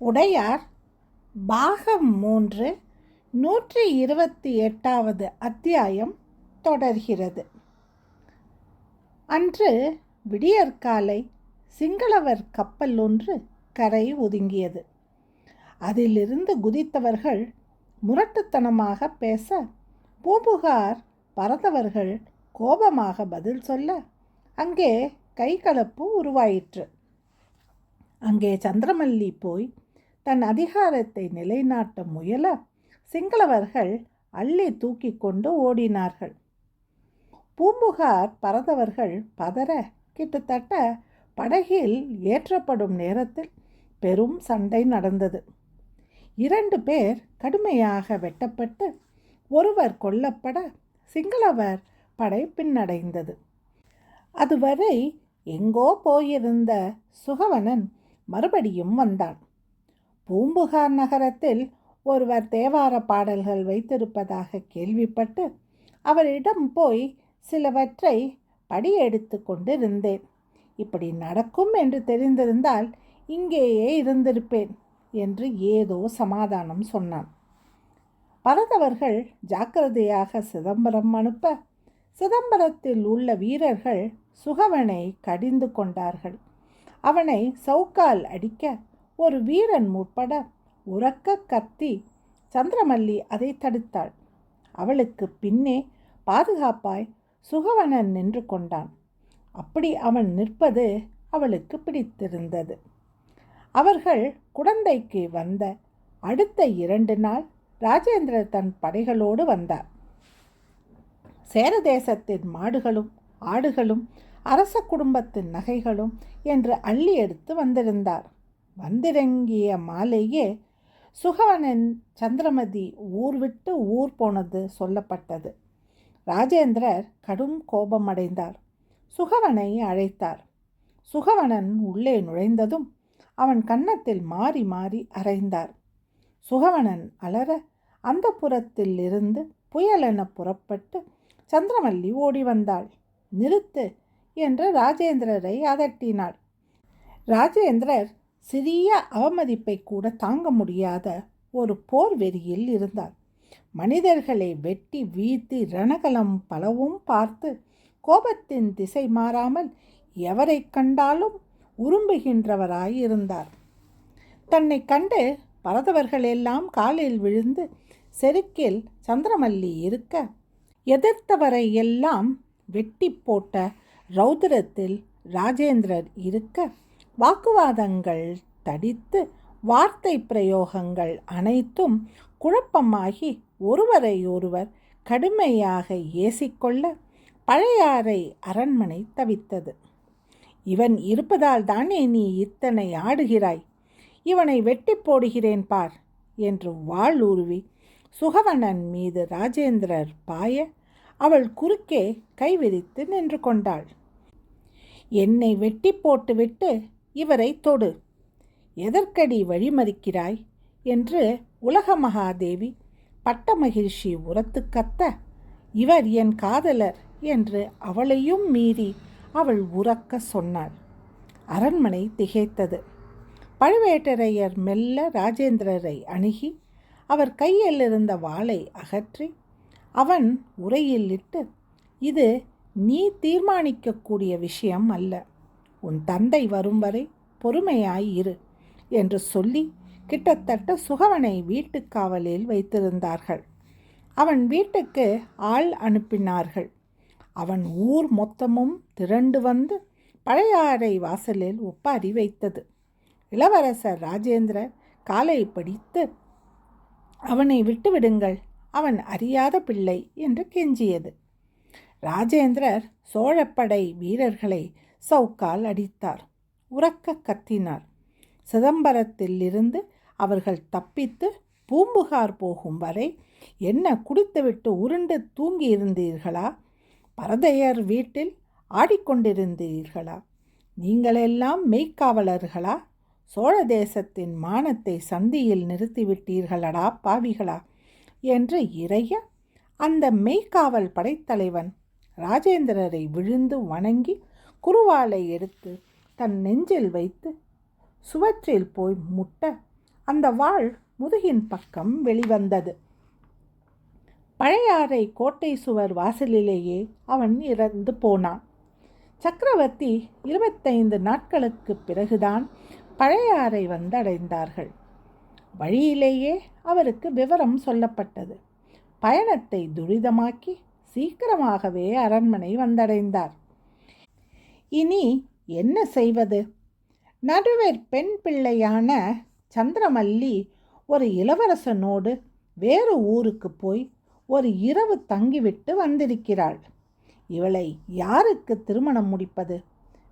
உடையார் பாகம் மூன்று நூற்றி இருபத்தி எட்டாவது அத்தியாயம் தொடர்கிறது. அன்று விடியற்காலை சிங்களவர் கப்பல் ஒன்று கரை ஒதுங்கியது. அதிலிருந்து குதித்தவர்கள் முரட்டுத்தனமாக பேச பூபுகார் பரதவர்கள் கோபமாக பதில் சொல்ல அங்கே கைகலப்பு உருவாயிற்று. அங்கே சந்திரமல்லி போய் தன் அதிகாரத்தை நிலைநாட்ட முயல சிங்களவர்கள் அள்ளி தூக்கி கொண்டு ஓடினார்கள். பூம்புகார் பறந்தவர்கள் பதற கிட்டத்தட்ட படகில் ஏற்றப்படும் நேரத்தில் பெரும் சண்டை நடந்தது. இரண்டு பேர் கடுமையாக வெட்டப்பட்டு ஒருவர் கொல்லப்பட சிங்களவர் படை பின்னடைந்தது. அதுவரை எங்கோ போயிருந்த சுகவனன் மறுபடியும் வந்தான். பூம்புகார் நகரத்தில் ஒருவர் தேவார பாடல்கள் வைத்திருப்பதாக கேள்விப்பட்டு அவரிடம் போய் சிலவற்றை படியெடுத்து கொண்டிருந்தேன். இப்படி நடக்கும் என்று தெரிந்திருந்தால் இங்கேயே இருந்திருப்பேன் என்று ஏதோ சமாதானம் சொன்னான். பரதவர்கள் ஜாக்கிரதையாக சிதம்பரம் அனுப்ப சிதம்பரத்தில் உள்ள வீரர்கள் சுகவனை கடிந்து கொண்டார்கள். அவனை சவுக்கால் அடிக்க ஒரு வீரன் முற்பட உறக்க கத்தி சந்திரமல்லி அதை தடுத்தாள். அவளுக்கு பின்னே பாதுகாப்பாய் சுகவனன் நின்று கொண்டான். அப்படி அவன் நிற்பது அவளுக்கு பிடித்திருந்தது. அவர்கள் குடந்தைக்கு வந்த அடுத்த இரண்டு நாள் ராஜேந்திரர் தன் படைகளோடு வந்தார். சேரதேசத்தின் மாடுகளும் ஆடுகளும் அரச குடும்பத்தின் நகைகளும் என்று அள்ளி எடுத்து வந்திருந்தார். வந்திறங்கிய மாலையே சுகவனன் சந்திரமதி ஊர் விட்டு ஊர் போனது சொல்லப்பட்டது. ராஜேந்திரர் கடும் கோபமடைந்தார். சுகவனை அழைத்தார். சுகவனன் உள்ளே நுழைந்ததும் அவன் கன்னத்தில் மாறி மாறி அரைந்தார் சுகவனன் அலற அந்த புறத்தில் இருந்து புயலென புறப்பட்டு சந்திரமல்லி ஓடி வந்தாள். நிறுத்து என்று ராஜேந்திரரை அதட்டினாள். ராஜேந்திரர் சிறிய அவமதிப்பை கூட தாங்க முடியாத ஒரு போர் வெறியில் இருந்தார் மனிதர்களை வெட்டி வீழ்த்தி ரணகலம் பலவும் பார்த்து கோபத்தின் திசை மாறாமல் எவரை கண்டாலும் உரும்புகின்றவராயிருந்தார். தன்னை கண்டு பரதவர்கள் எல்லாம் காலில் விழுந்து செருக்கில் சந்திரமல்லி இருக்க எதிர்த்தவரை எல்லாம் வெட்டி போட்ட ரௌதிரத்தில் ராஜேந்திரர் இருக்க வாக்குவாதங்கள் தடித்து வார்த்தை பிரயோகங்கள் அனைத்தும் குழப்பமாகி ஒருவரை ஒருவர் கடுமையாக ஏசிக்கொள்ள பழையாறை அரண்மனை தவித்தது. இவன் இருப்பதால் தானே நீ இத்தனை ஆடுகிறாய்? இவனை வெட்டி போடுகிறேன் பார் என்று வாழ் உருவி சுகவனன் மீது ராஜேந்திரர் பாய அவள் குறுக்கே கைவிரித்து நின்று கொண்டாள். என்னை வெட்டி போட்டுவிட்டு இவரை தொடு. எதற்கடி வழிமறிக்கிறாய் என்று உலக மகாதேவி பட்ட மகிழ்ச்சி உரத்து கத்த இவர் என் காதலர் என்று அவளையும் மீறி அவள் உறக்க சொன்னாள். அரண்மனை திகைத்தது. பழுவேட்டரையர் மெல்ல ராஜேந்திரரை அணுகி அவர் கையில் இருந்த வாளை அகற்றி அவன் உரையில் இட்டு இது நீ தீர்மானிக்கக்கூடிய விஷயம் அல்ல. உன் தந்தை வரும் வரை பொறுமையாய் இரு என்று சொல்லி கிட்டத்தட்ட சுகவனை வீட்டுக்காவலில் வைத்திருந்தார்கள். அவன் வீட்டுக்கு ஆள் அனுப்பினார்கள். அவன் ஊர் மொத்தமும் திரண்டு வந்து பழையாறை வாசலில் ஒப்பாரி வைத்தது. இளவரசர் ராஜேந்திரர் காலை படித்து அவனை விட்டுவிடுங்கள் அவன் அறியாத பிள்ளை என்று கெஞ்சியது. ராஜேந்திரர் சோழப்படை வீரர்களை சவுக்கால் அடித்தார். உறக்க கத்தினார். சிதம்பரத்தில் இருந்து அவர்கள் தப்பித்து பூம்புகார் போகும் வரை என்ன குடித்துவிட்டு உருண்டு தூங்கியிருந்தீர்களா? பரதையர் வீட்டில் ஆடிக்கொண்டிருந்தீர்களா? நீங்களெல்லாம் மெய்க்காவலர்களா? சோழ தேசத்தின் மானத்தை சந்தியில் நிறுத்திவிட்டீர்களடா பாவிகளா? என்று இறைய அந்த மெய்க்காவல் படைத்தலைவன் ராஜேந்திரரை விழுந்து வணங்கி குருவாலை எடுத்து தன் நெஞ்சில் வைத்து சுவற்றில் போய் முட்ட அந்த வாள் முதுகின் பக்கம் வெளிவந்தது. பழையாறை கோட்டை சுவர் வாசலிலேயே அவன் இறந்து போனான். சக்கரவர்த்தி இருபத்தைந்து நாட்களுக்கு பிறகுதான் பழையாறை வந்தடைந்தார்கள். வழியிலேயே அவருக்கு விவரம் சொல்லப்பட்டது. பயணத்தை துரிதமாக்கி சீக்கிரமாகவே அரண்மனை வந்தடைந்தார். இனி என்ன செய்வது? நடுவர் பெண் பிள்ளையான சந்திரமல்லி ஒரு இளவரசனோடு வேறு ஊருக்கு போய் ஒரு இரவு தங்கிவிட்டு வந்திருக்கிறாள். இவளை யாருக்கு திருமணம் முடிப்பது?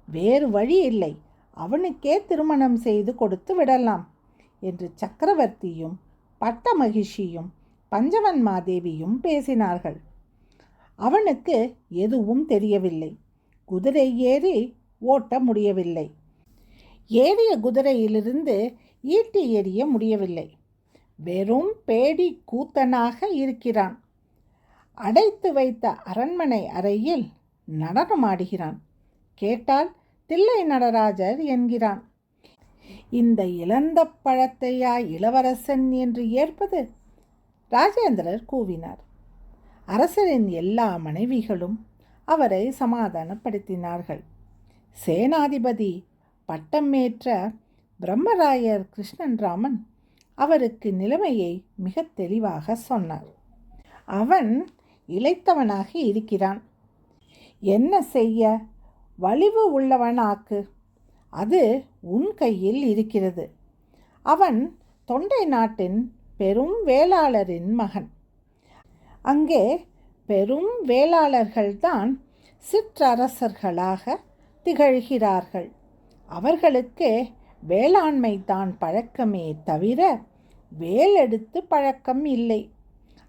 வேறு வழி இல்லை. அவனுக்கே திருமணம் செய்து கொடுத்து விடலாம் என்று சக்கரவர்த்தியும் பட்ட மகிழ்ச்சியும் பஞ்சவன் மாதேவியும் பேசினார்கள். அவனுக்கு எதுவும் தெரியவில்லை. குதிரை ஏறி ஓட்ட முடியவில்லை. ஏறிய குதிரையிலிருந்து ஈட்டி எறிய முடியவில்லை. வெறும் பேடி கூத்தனாக இருக்கிறான். அடைத்து வைத்த அரண்மனை அறையில் நடனமாடுகிறான் கேட்டால் தில்லை நடராஜர் என்கிறான். இந்த இழந்த பழத்தையா இளவரசன் என்று ஏற்பது ராஜேந்திரர் கூவினார். அரசரின் எல்லா மனைவிகளும் அவரை சமாதானப்படுத்தினார்கள். சேனாதிபதி பட்டமேற்ற பிரம்மராயர் கிருஷ்ணன் ராமன் அவருக்கு நிலைமையை மிக தெளிவாக சொன்னார். அவன் இழைத்தவனாக இருக்கிறான். என்ன செய்ய? வலிவு உள்ளவனாக்கு. அது உன் கையில் இருக்கிறது. அவன் தொண்டை நாட்டின் பெரும் வேளாளரின் மகன். அங்கே பெரும் வேளாளர்கள்தான் சிற்றரசர்களாக திகழ்கிறார்கள். அவர்களுக்கு வேளாண்மை தான் பழக்கமே தவிர வேலெடுத்து பழக்கம் இல்லை.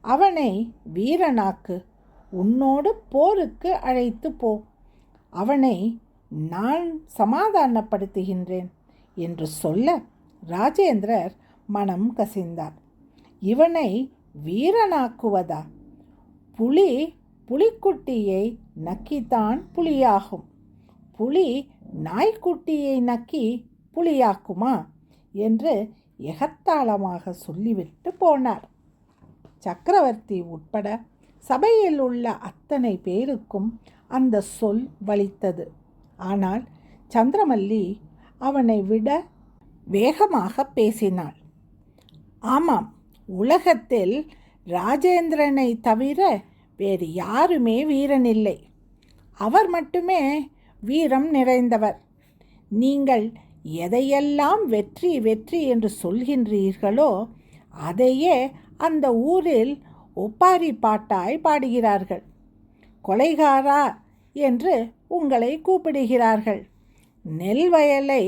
அவனை வீரனாக்கு உன்னோடு போருக்கு அழைத்து போ. அவனை நான் சமாதானப்படுத்துகின்றேன் என்று சொல்ல ராஜேந்திரர் மனம் கசிந்தார். இவனை வீரனாக்குவதா? புலி புலிக்குட்டியை நக்கித்தான் புலியாகும். புலி நாய்க்குட்டியை நக்கி புலியாக்குமா? என்று எகத்தாளமாக சொல்லிவிட்டு போனார். சக்கரவர்த்தி உட்பட சபையில் உள்ள அத்தனை பேருக்கும் அந்த சொல் வலித்தது. ஆனால் சந்திரமல்லி அவனை விட வேகமாக பேசினாள். ஆமாம் உலகத்தில் ராஜேந்திரனை தவிர வேறு யாருமே வீரனில்லை. அவர் மட்டுமே வீரம் நிறைந்தவர். நீங்கள் எதையெல்லாம் வெற்றி வெற்றி என்று சொல்கின்றீர்களோ அதையே அந்த ஊரில் ஒப்பாரி பாட்டாய் பாடுகிறார்கள். கொலைகாரா என்று உங்களை கூப்பிடுகிறார்கள். நெல் வயலை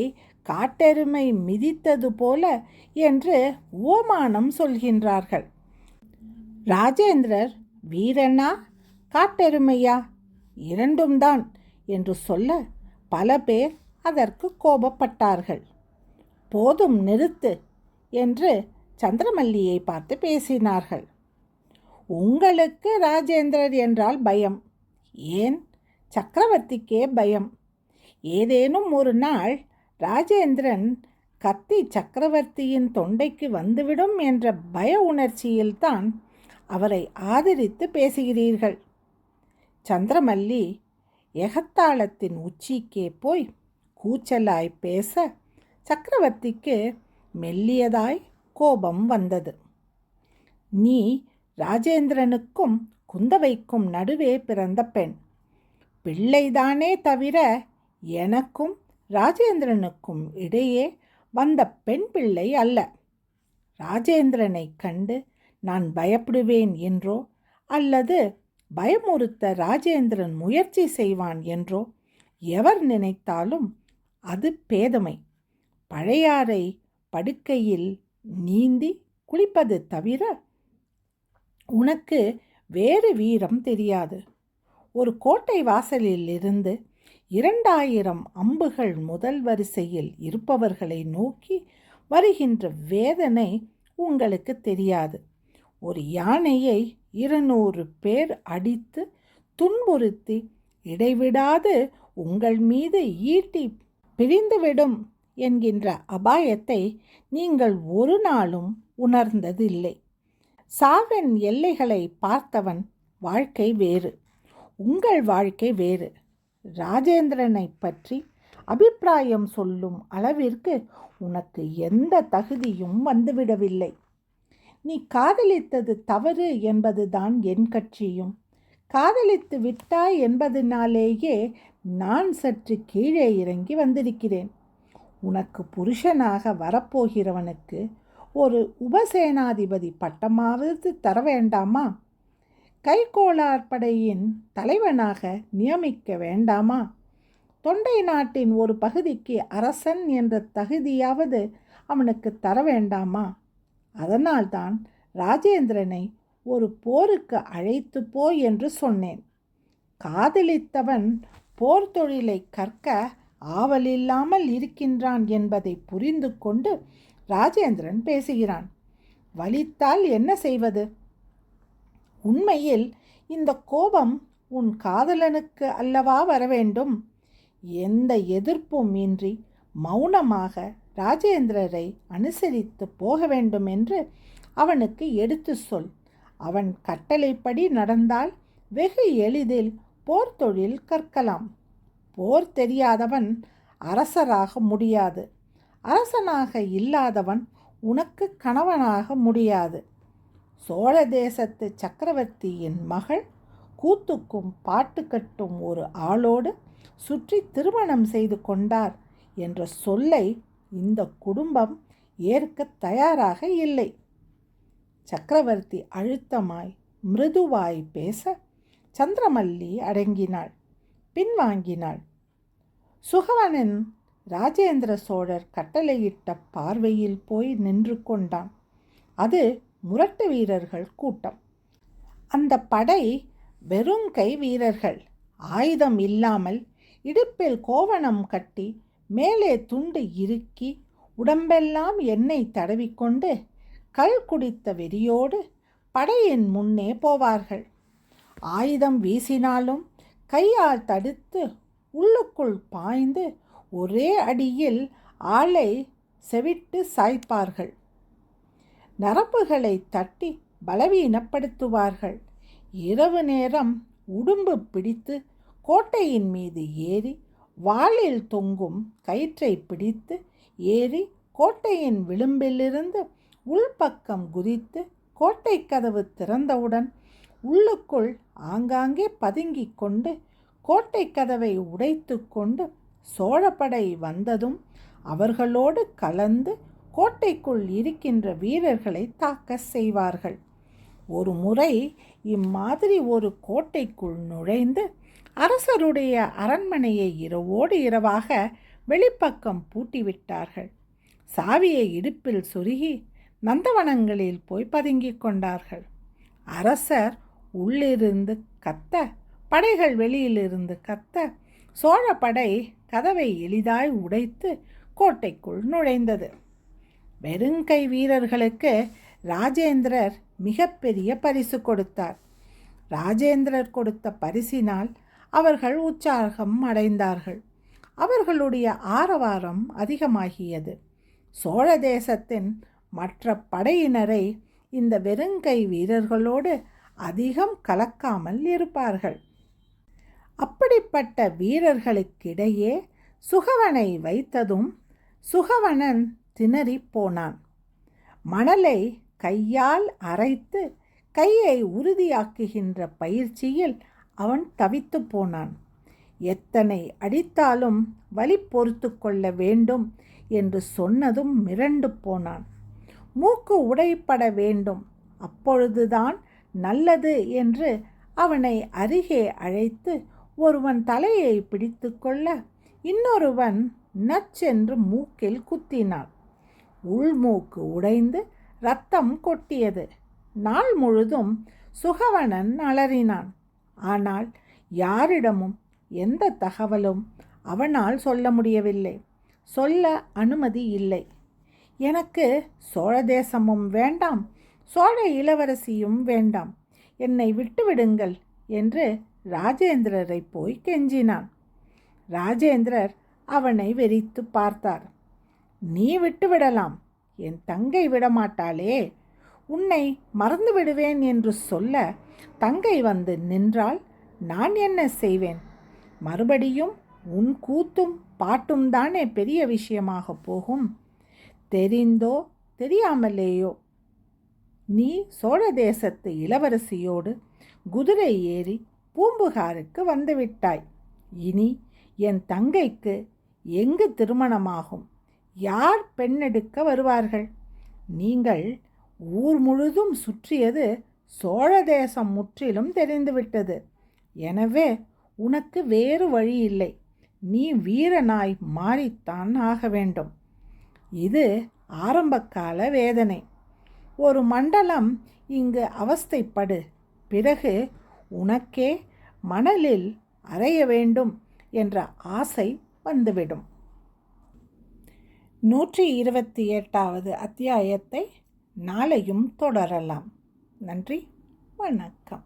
காட்டெருமை மிதித்தது போல என்று ஓமானம் சொல்கின்றார்கள். ராஜேந்திரர் வீரனா காட்டெருமையா? இரண்டும் தான் என்று சொல்ல பல பேர் அதற்கு கோபப்பட்டார்கள். போதும் நிறுத்து என்று சந்திரமல்லியை பார்த்து பேசினார்கள். உங்களுக்கு ராஜேந்திரர் என்றால் பயம். ஏன்? சக்கரவர்த்திக்கே பயம். ஏதேனும் ஒரு நாள் ராஜேந்திரன் கத்தி சக்கரவர்த்தியின் தொண்டைக்கு வந்துவிடும் என்ற பய உணர்ச்சியில்தான் அவரை ஆதரித்து பேசுகிறீர்கள். சந்திரமல்லி எகத்தாளத்தின் உச்சிக்கே போய் கூச்சலாய் பேச சக்கரவர்த்திக்கு மெல்லியதாய் கோபம் வந்தது. நீ ராஜேந்திரனுக்கும் குந்தவைக்கும் நடுவே பிறந்த பெண். பிள்ளைதானே தவிர எனக்கும் ராஜேந்திரனுக்கும் இடையே வந்த பெண் பிள்ளை அல்ல. ராஜேந்திரனை கண்டு நான் பயப்படுவேன் என்றோ? அல்லது பயமுறுத்த ராஜேந்திரன் முயற்சி செய்வான் என்றோ? எவர் நினைத்தாலும் அது பேதமை. பழையாறை படுக்கையில் நீந்தி குளிப்பது தவிர உனக்கு வேறு வீரம் தெரியாது. ஒரு கோட்டை வாசலில் இருந்து இரண்டாயிரம் அம்புகள் முதல் வரிசையில் இருப்பவர்களை நோக்கி வருகின்ற வேதனை உங்களுக்கு தெரியாது. ஒரு யானையை இருநூறு பேர் அடித்து துன்புறுத்தி இடைவிடாது உங்கள் மீது ஈட்டி பிரிந்துவிடும் என்கின்ற அபாயத்தை நீங்கள் ஒரு நாளும் உணர்ந்ததில்லை. சாவின் எல்லைகளை பார்த்தவன் வாழ்க்கை வேறு உங்கள் வாழ்க்கை வேறு. ராஜேந்திரனை பற்றி அபிப்பிராயம் சொல்லும் அளவிற்கு உனக்கு எந்த தகுதியும் வந்துவிடவில்லை. நீ காதலித்தது தவறு என்பதுதான் என் கட்சியும். காதலித்து விட்டாய் என்பதனாலேயே நான் சற்று கீழே இறங்கி வந்திருக்கிறேன். உனக்கு புருஷனாக வரப்போகிறவனுக்கு ஒரு உபசேனாதிபதி பட்டமாவது தர வேண்டாமா? கைகோளார் படையின் தலைவனாக நியமிக்க வேண்டாமா? தொண்டை நாட்டின் ஒரு பகுதிக்கு அரசன் என்ற தகுதியாவது அவனுக்கு தர வேண்டாமா? அதனால்தான் ராஜேந்திரனை ஒரு போருக்கு அழைத்து போ என்று சொன்னேன். காதலித்தவன் போர் தொழிலை கற்க ஆவலில்லாமல் இருக்கின்றான் என்பதை புரிந்து கொண்டு ராஜேந்திரன் பேசுகிறான். வலித்தால் என்ன செய்வது? உண்மையில் இந்த கோபம் உன் காதலனுக்கு அல்லவா வரவேண்டும்? எந்த எதிர்ப்பும் இன்றி மௌனமாக ராஜேந்திரரை அனுசரித்து போக வேண்டும் என்று அவனுக்கு எடுத்து சொல். அவன் கட்டளைப்படி நடந்தால் வெகு எளிதில் போர் தொழில் கற்கலாம். போர் தெரியாதவன் அரசராக முடியாது. அரசனாக இல்லாதவன் உனக்கு கணவனாக முடியாது. சோழ தேசத்து சக்கரவர்த்தியின் மகள் கூத்துக்கும் பாட்டு கட்டும் ஒரு ஆளோடு சுற்றி திருமணம் செய்து கொண்டார் என்ற சொல்லை இந்த குடும்பம் ஏற்க தயாராக இல்லை. சக்கரவர்த்தி அழுத்தமாய் மிருதுவாய் பேச சந்திரமல்லி அடங்கினாள். பின்வாங்கினாள் சுகவனன் ராஜேந்திர சோழர் கட்டளையிட்ட பார்வையில் போய் நின்று கொண்டான். அது முரட்டு வீரர்கள் கூட்டம். அந்த படை வெறும் கை வீரர்கள். ஆயுதம் இல்லாமல் இடுப்பில் கோவணம் கட்டி மேலே துண்டு இறுக்கி உடம்பெல்லாம் எண்ணெய் தடவிக்கொண்டு கல் குடித்த வெறியோடு படையின் முன்னே போவார்கள். ஆயுதம் வீசினாலும் கையால் தடுத்து உள்ளுக்குள் பாய்ந்து ஒரே அடியில் ஆளை செவிட்டு சாய்ப்பார்கள். நரம்புகளை தட்டி பலவீனப்படுத்துவார்கள். இரவு நேரம் உடும்பு பிடித்து கோட்டையின் மீது ஏறி வாளில் தொங்கும் கயிற்றை பிடித்து ஏறி கோட்டையின் விளிம்பிலிருந்து உள்பக்கம் குதித்து கோட்டை கதவு திறந்தவுடன் உள்ளுக்குள் ஆங்காங்கே பதுங்கிக் கொண்டு கோட்டை கதவை உடைத்து கொண்டு சோழப்படை வந்ததும் அவர்களோடு கலந்து கோட்டைக்குள் இருக்கின்ற வீரர்களை தாக்க செய்வார்கள். ஒரு முறை இம்மாதிரி ஒரு கோட்டைக்குள் நுழைந்து அரசருடைய அரண்மனையை இரவோடு இரவாக வெளிப்பக்கம் பூட்டிவிட்டார்கள். சாவியை இடுப்பில் சொருகி நந்தவனங்களில் போய் பதுங்கிக் கொண்டார்கள். அரசர் உள்ளிருந்து கத்த படைகள் வெளியிலிருந்து கத்த சோழ படை கதவை எளிதாய் உடைத்து கோட்டைக்குள் நுழைந்தது. வெறுங்கை வீரர்களுக்கு ராஜேந்திரர் மிகப்பெரிய பரிசு கொடுத்தார். ராஜேந்திரர் கொடுத்த பரிசினால் அவர்கள் உற்சாகம் அடைந்தார்கள். அவர்களுடைய ஆரவாரம் அதிகமாகியது. சோழ தேசத்தின் மற்ற படையினரை இந்த வெறுங்கை வீரர்களோடு அதிகம் கலக்காமல் இருப்பார்கள். அப்படிப்பட்ட வீரர்களுக்கிடையே சுகவனை வைத்ததும் சுகவனன் திணறி போனான். மணலை கையால் அரைத்து கையை உறுதியாக்குகின்ற பயிற்சியில் அவன் தவித்து போனான். எத்தனை அடித்தாலும் வலி பொறுத்து கொள்ள வேண்டும் என்று சொன்னதும் மிரண்டு போனான். மூக்கு உடைப்பட வேண்டும். அப்பொழுதுதான் நல்லது என்று அவனை அருகே அழைத்து ஒருவன் தலையை பிடித்து கொள்ள இன்னொருவன் நச்சென்று மூக்கில் குத்தினான். உள்மூக்கு உடைந்து ரத்தம் கொட்டியது. நாள் முழுதும் சுகவனன் அலறினான். ஆனால் யாரிடமும் எந்த தகவலும் அவனால் சொல்ல முடியவில்லை. சொல்ல அனுமதி இல்லை. எனக்கு சோழ தேசமும் வேண்டாம் சோழ இளவரசியும் வேண்டாம். என்னை விட்டுவிடுங்கள் என்று ராஜேந்திரரை போய் கெஞ்சினான். ராஜேந்திரர் அவனை வெறித்து பார்த்தார். நீ விட்டுவிடலாம். என் தங்கை விடமாட்டாளே. உன்னை மறந்து விடுவேன் என்று சொல்ல தங்கை வந்து நின்றால் நான் என்ன செய்வேன்? மறுபடியும் உன் கூத்தும் பாட்டும் தானே பெரிய விஷயமாக போகும். தெரிந்தோ தெரியாமலேயோ. நீ சோழ தேசத்து இளவரசியோடு குதிரை ஏறி பூம்புகாருக்கு வந்துவிட்டாய். இனி என் தங்கைக்கு எங்கு திருமணமாகும்? யார் பெண்ணெடுக்க வருவார்கள்? நீங்கள் ஊர் முழுதும் சுற்றியது சோழ தேசம் முற்றிலும் தெரிந்துவிட்டது. எனவே உனக்கு வேறு வழி இல்லை நீ வீரனாய் மாறித்தான் ஆக வேண்டும். இது ஆரம்பகால வேதனை. ஒரு மண்டலம் இங்கு அவஸ்தைப்படு. பிறகு உனக்கே மணலில் அறைய வேண்டும் என்ற ஆசை வந்துவிடும். நூற்றி இருபத்தி எட்டாவது அத்தியாயத்தை நாளையும் தொடரலாம். நன்றி வணக்கம்.